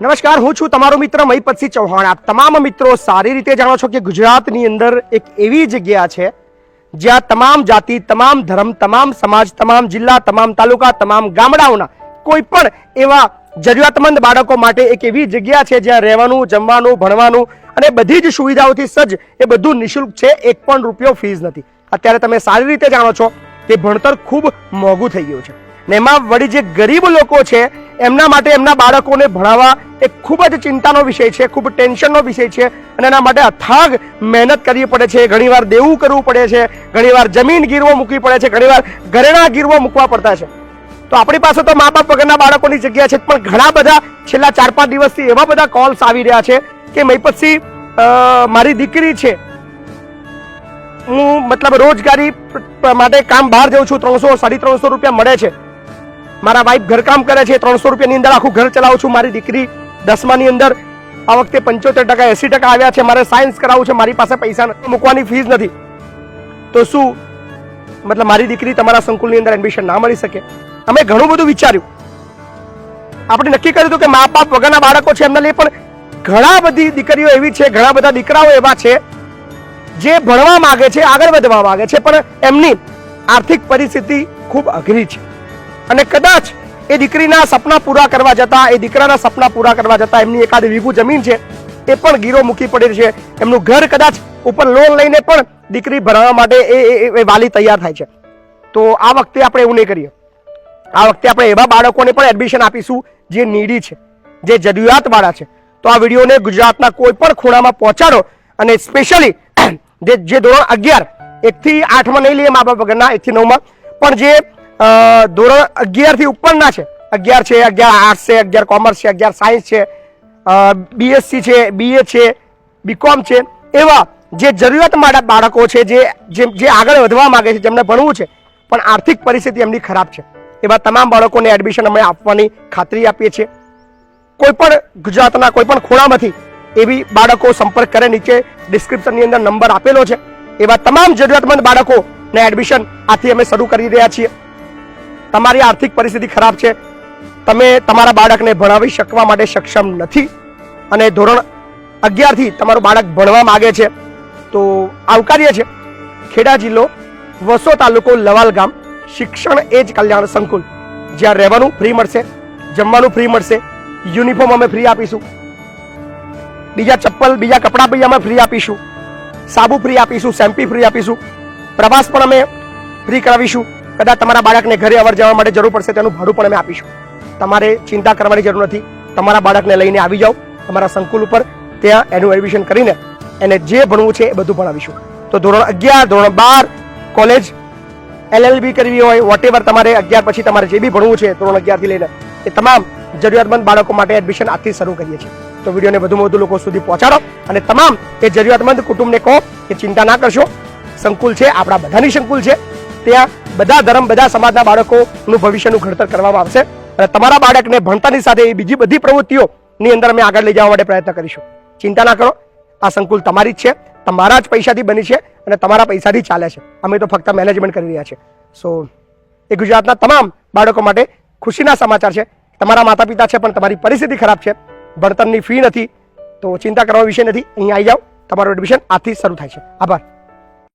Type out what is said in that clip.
નમસ્કાર, હું છું તમારો મિત્ર મહીપતસિંહ ચૌહાણ. આપ તમામ મિત્રો સારી રીતે જાણો છો કે ગુજરાતની અંદર એક એવી જગ્યા છે જ્યાં તમામ જાતિ, તમામ ધર્મ, તમામ સમાજ, તમામ જિલ્લા, તમામ તાલુકા, તમામ ગામડાઓના કોઈ પણ એવા જરૂરિયાતમંદ બાળકો માટે એક એવી જગ્યા છે જ્યાં રહેવાનું, જમવાનું, ભણવાનું અને બધી જ સુવિધાઓથી સજ્જ એ બધું નિઃશુલ્ક છે, એક પણ રૂપિયો ફીસ નથી. અત્યારે તમે સારી રીતે જાણો છો કે ભણતર ખૂબ મોંઘું થઈ ગયું છે. ને એમાં વળી જે ગરીબ લોકો છે એમના માટે એમના બાળકોને ભણાવવા એ ખૂબ જ ચિંતાનો વિષય છે, ખૂબ ટેન્શનનો વિષય છે અને એના માટે અથાગ મહેનત કરવી પડે છે, ઘણીવાર દેવું કરવું પડે છે, ઘણીવાર જમીન ગીરવો મૂકવી પડે છે, ઘણીવાર ઘરેણા ગીરવો મૂકવા પડતા છે. તો આપણી પાસે તો મા બાપ વગરના બાળકોની જગ્યા છે, પણ ઘણા બધા છેલ્લા ચાર પાંચ દિવસથી એવા બધા કોલ્સ આવી રહ્યા છે કે મહીપતસિંહ મારી દીકરી છે. હું મતલબ રોજગારી માટે કામ બહાર જાઉં છું, ત્રણસો, સાડી ત્રણસો રૂપિયા મળે છે. મારા વાઈફ ઘરકામ કરે છે, ત્રણસો રૂપિયાની અંદર આખું ઘર ચલાવું છું. મારી દીકરી દસમાની અંદર આ વખતે પંચોતેર ટકા, એસી ટકા આવ્યા છે. મારે સાયન્સ કરાવવું છે. મારી પાસે પૈસા મૂકવાની ફીસ નથી. તો શું? મતલબ મારી દીકરી તમારા સંકુલની અંદર એડમિશન ના મળી શકે. અમે ઘણું બધું વિચાર્યું. આપણે નક્કી કર્યું હતું કે મા બાપ વગરના બાળકો છે. એમના લઈ પણ ઘણા બધી દીકરીઓ એવી છે, ઘણા બધા દીકરાઓ એવા છે, જે ભણવા માગે છે, આગળ વધવા માગે છે, પણ એમની આર્થિક પરિસ્થિતિ ખૂબ અઘરી છે. અને કદાચ એ દીકરીના સપના પૂરા કરવા જતા, એ દીકરાના સપના પૂરા કરવા જતા એમની એકાદ વીઘું જમીન છે, એ પણ ગીરો મૂકી પડે છે. એમનું ઘર કદાચ ઉપર લોન લઈને પણ દીકરી ભરાવા માટે એ વાલી તૈયાર થાય છે. તો આ વખતે આપણે એવું નહીં કરીએ. આ વખતે આપણે એવા બાળકોને પણ એડમિશન આપીશું જે નીડી છે, જે જરૂરિયાતવાળા છે. તો આ વિડીયોને ગુજરાતના કોઈ પણ ખૂણામાં પહોંચાડો અને સ્પેશિયલી જે ધોરણ અગિયાર એકથી આઠમાં નહીં લઈએ, મા બાપ વગરના એકથી નવમાં. પણ જે ધોરણ અગિયારથી ઉપરના છે. અગિયાર છે, અગિયાર આર્ટ્સ છે, અગિયાર કોમર્સ છે, અગિયાર સાયન્સ છે બીએસસી છે બીએ છે બીકોમ છે. એવા જે જરૂરિયાત બાળકો છે, જે જે આગળ વધવા માગે છે, જેમને ભણવું છે, પણ આર્થિક પરિસ્થિતિ એમની ખરાબ છે. એવા તમામ બાળકોને એડમિશન અમે આપવાની ખાતરી આપીએ છીએ. કોઈ પણ ગુજરાતના કોઈ પણ ખૂણામાંથી એવી બાળકો સંપર્ક કરે, નીચે ડિસ્ક્રિપ્શનની અંદર નંબર આપેલો છે. એવા તમામ જરૂરિયાતમંદ બાળકોને એડમિશન આથી અમે શરૂ કરી રહ્યા છીએ. તમારી આર્થિક પરિસ્થિતિ ખરાબ છે. તમે તમારા બાળકને ભણાવી શકવા માટે સક્ષમ નથી. અને ધોરણ અગિયારથી તમારું બાળક ભણવા માગે છે, તો આવકાર્ય છે. ખેડા જિલ્લો વસો તાલુકો લવાલ ગામ, શિક્ષણ એ જ કલ્યાણ સંકુલ. જ્યાં રહેવાનું ફ્રી મળશે, જમવાનું ફ્રી મળશે યુનિફોર્મ અમે ફ્રી આપીશું. બીજા ચપ્પલ, બીજા કપડાં બી અમે ફ્રી આપીશું. સાબુ ફ્રી આપીશું શેમ્પી ફ્રી આપીશું. પ્રવાસ પણ અમે ફ્રી કરાવીશું. કદાચ તમારા બાળકને ઘરે અવર જવા માટે જરૂર પડશે તેનું ભાડું પણ અમે આપીશું. તમારે ચિંતા કરવાની જરૂર નથી. તમારા બાળકને લઈને આવી જાઓ. તમારા સંકુલ ઉપર ત્યાં એનું એડમિશન કરીને એને જે ભણવું છે એ બધું ભણાવીશું. તો ધોરણ અગિયાર, ધોરણ બાર કોલેજ એલએલબી કરવી હોય વોટેવર તમારે, અગિયાર પછી તમારે જે બી ભણવું છે, ધોરણ અગિયારથી લઈને, એ તમામ જરૂરિયાતમંદ બાળકો માટે એડમિશન આજથી શરૂ કરીએ છીએ. તો વિડીયોને વધુમાં વધુ લોકો સુધી પહોંચાડો અને તમામ એ જરૂરિયાતમંદ કુટુંબને કહો કે ચિંતા ના કરશો. સંકુલ છે, આપણા બધાની સંકુલ છે. ત્યાં બધા ધર્મ, બધા સમાજના બાળકોનું ભવિષ્યનું ઘડતર કરવામાં આવશે. અને તમારા બાળકને ભણતાની સાથે એ બીજી બધી પ્રવૃત્તિઓની અંદર અમે આગળ લઈ જવા માટે પ્રયત્ન કરીશું. ચિંતા ના કરો. આ સંકુલ તમારી જ છે. તમારા જ પૈસાથી બની છે અને તમારા પૈસાથી ચાલે છે. અમે તો ફક્ત મેનેજમેન્ટ કરી રહ્યા છે. સો એ ગુજરાતના તમામ બાળકો માટે ખુશીના સમાચાર છે. તમારા માતા પિતા છે, પણ તમારી પરિસ્થિતિ ખરાબ છે. ભણતરની ફી નથી. તો ચિંતા કરવા વિશે નથી. અહીંયા આવી જાઓ. તમારું એડમિશન આજથી શરૂ થાય છે. આભાર.